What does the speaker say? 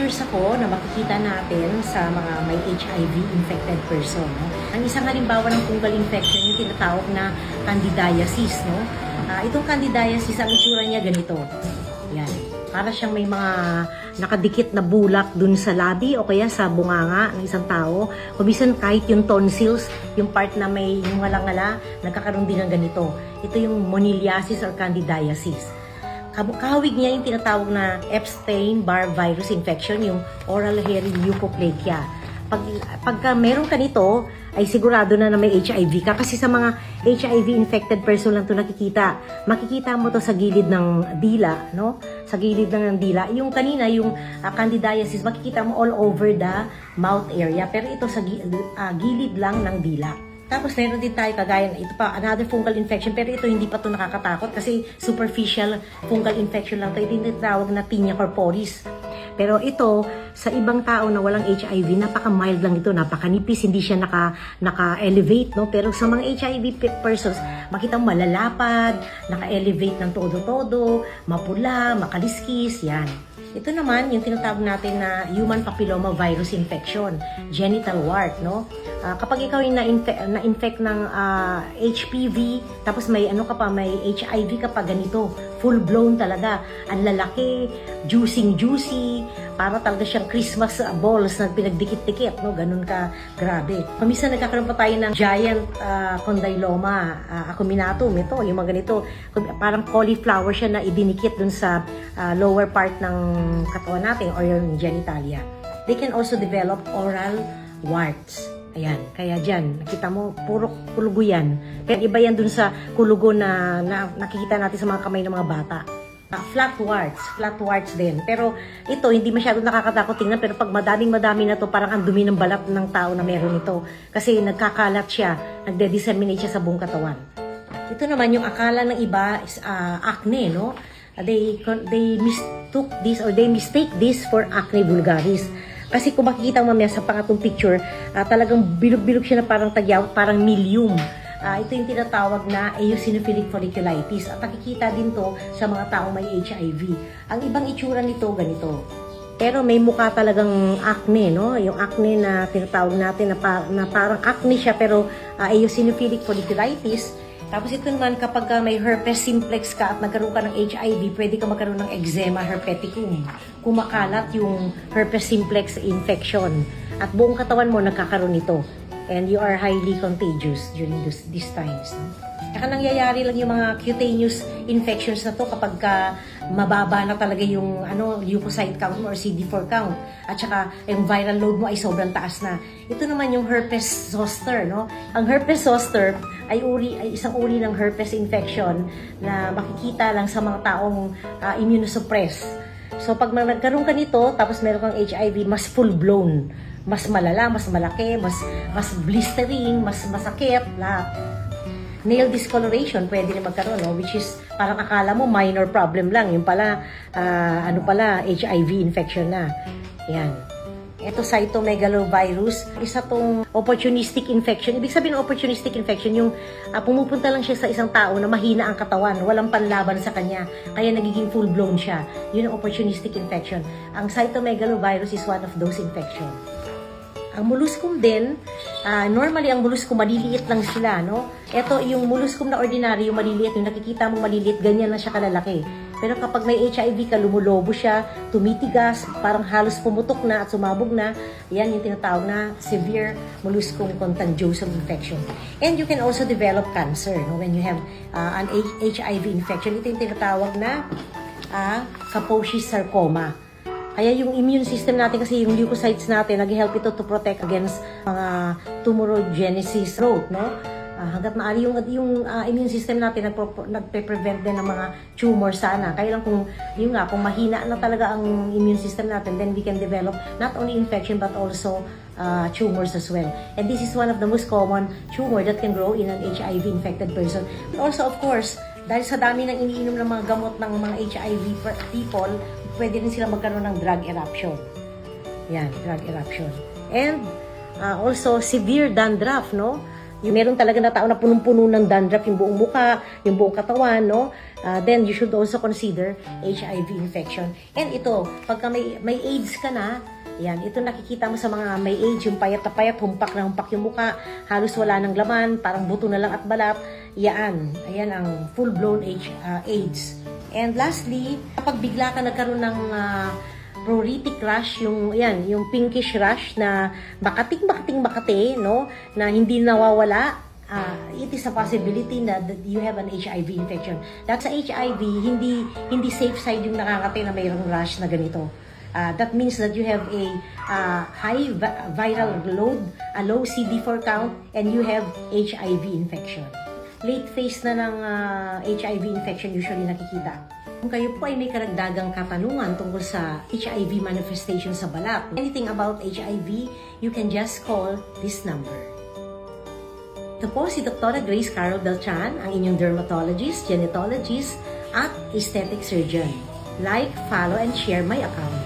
pictures ako na makikita natin sa mga may HIV infected person. No? Ang isang halimbawa ng fungal infection yung tinatawag na candidiasis. No? Ah, itong candidiasis, ang itsura niya ganito. Yan. Para siyang may mga nakadikit na bulak dun sa labi o kaya sa bunganga ng isang tao. O minsan kahit yung tonsils, yung part na may yung ngala-ngala, nagkakaroon din ng ganito. Ito yung moniliasis or candidiasis. Kahawig niya yung tinatawag na Epstein-Barr virus infection, yung oral hairy leukoplakia. Pag, pagka meron ka nito, ay sigurado na na may HIV ka. Kasi sa mga HIV-infected person lang to nakikita. Makikita mo to sa gilid ng dila, no? Sa gilid ng dila. Yung kanina, yung ah, candidiasis, makikita mo all over the mouth area. Pero ito sa ah, gilid lang ng dila. Tapos meron din tayo kagaya, ito pa, another fungal infection, pero ito hindi pa to nakakatakot kasi superficial fungal infection lang to. Ito yung tinatawag na tinea corporis. Pero ito, sa ibang tao na walang HIV, napaka-mild lang ito, napakanipis, hindi siya naka, naka-elevate, no? Pero sa mga HIV pe- persons, makita mo malalapad, naka-elevate ng todo-todo, mapula, makaliskis, yan. Ito naman, yung tinatawag natin na human papilloma virus infection, genital wart, no? Ah, kapag ikaw yung na-infect, na-infect ng ah, HPV, tapos may ano ka pa, may HIV ka pa ganito, full-blown talaga. Ang lalaki, juicing-juicy, para talaga siyang Christmas balls na pinagdikit-dikit, no? Ganun ka, grabe. Paminsan nagkakaroon pa tayo ng giant ah, condyloma ah, acuminatum, ito, yung mga ganito. Parang cauliflower siya na idinikit dun sa ah, lower part ng katawan natin or yung genitalia. They can also develop oral warts. Ayan, kaya dyan, nakita mo, puro kulugo yan. Pero iba yan dun sa kulugo na, na nakikita natin sa mga kamay ng mga bata. Ah, flat warts, flat warts din. Pero ito, hindi masyado nakakatakot tingnan. Pero pag madaming madami na to, parang ang dumi ng balat ng tao na meron ito. Kasi nagkakalat siya, nagde-disseminate siya sa buong katawan. Ito naman yung akala ng iba is ah, acne, no? They they mistook this or they mistake this for acne vulgaris. Kasi kung makikita mamaya sa pangatong picture, ah, talagang bilog-bilog siya na parang tagyaw, parang milium. Ah, ito yung tinatawag na eosinophilic folliculitis. At nakikita din to sa mga taong may HIV. Ang ibang itsura nito, ganito. Pero may mukha talagang acne, no? Yung acne na tinatawag natin na, par- na parang acne siya pero uh, eosinophilic folliculitis. Tapos ito naman kapag ka may herpes simplex ka at nagkaroon ka ng HIV, pwede ka magkaroon ng eczema herpeticum. Kumakalat yung herpes simplex infection. At buong katawan mo nagkakaroon nito. And you are highly contagious during this, these times. No? Saka nangyayari lang yung mga cutaneous infections na to kapag ka mababa na talaga yung ano, leukocyte count or CD4 count. At saka yung viral load mo ay sobrang taas na. Ito naman yung herpes zoster, no? Ang herpes zoster ay uri ay isang uri ng herpes infection na makikita lang sa mga taong ah, immunosuppressed. So pag nagkaroon ka nito tapos meron kang HIV, mas full blown, mas malala, mas malaki, mas mas blistering, mas masakit, lahat nail discoloration pwede rin magkaroon, no? which is parang akala mo minor problem lang. Yung pala, ah, ano pala, HIV infection na. Yan. Ito cytomegalovirus, isa tong opportunistic infection. Ibig sabihin ng opportunistic infection, yung ah, pumupunta lang siya sa isang tao na mahina ang katawan, walang panlaban sa kanya, kaya nagiging full-blown siya. Yun ang opportunistic infection. Ang cytomegalovirus is one of those infections. Ang molluscum din, ah, normally ang molluscum maliliit lang sila, no? Ito yung molluscum na ordinary, yung maliliit, yung nakikita mo maliliit, ganyan na siya kalalaki. Pero kapag may HIV ka, lumulobo siya, tumitigas, parang halos pumutok na at sumabog na, yan yung tinatawag na severe molluscum contagiosum infection. And you can also develop cancer, no? When you have ah, an HIV infection, ito yung tinatawag na ah, Kaposi sarcoma. Kaya yung immune system natin kasi yung leukocytes natin, nag-help ito to protect against mga tumorogenesis growth, no? Ah, hanggat maaari yung, yung ah, immune system natin nagpo- nagpe-prevent din ng mga tumor sana. Kaya lang kung, yun nga, kung mahina na talaga ang immune system natin, then we can develop not only infection but also ah, tumors as well. And this is one of the most common tumor that can grow in an HIV-infected person. But also, of course, dahil sa dami ng iniinom ng mga gamot ng mga HIV people, pwede rin sila magkaroon ng drug eruption. Yan, drug eruption. And uh, also severe dandruff, no? Yung meron talaga na tao na punong-puno ng dandruff yung buong muka, yung buong katawan, no? uh, then you should also consider HIV infection. And ito, pagka may, may AIDS ka na, yan, ito nakikita mo sa mga may AIDS, yung payat na payat, humpak na humpak yung muka, halos wala ng laman, parang buto na lang at balat. Yan, ayan ang full-blown H- uh, AIDS. And lastly, kapag bigla ka nagkaroon ng uh, pruritic rash, yung, yan, yung pinkish rash na makating-makating makate, no? Na hindi nawawala, ah, it is a possibility na that you have an HIV infection. That sa HIV, hindi hindi safe side yung nakakate na mayroong rash na ganito. Ah, that means that you have a ah, high vi- viral load, a low CD4 count, and you have HIV infection. Late phase na ng ah, HIV infection usually nakikita. Kung kayo po ay may karagdagang katanungan tungkol sa HIV manifestation sa balat, anything about HIV, you can just call this number. Ito po si Dr. Grace Carol Beltran, ang inyong dermatologist, genetologist, at aesthetic surgeon. Like, follow, and share my account.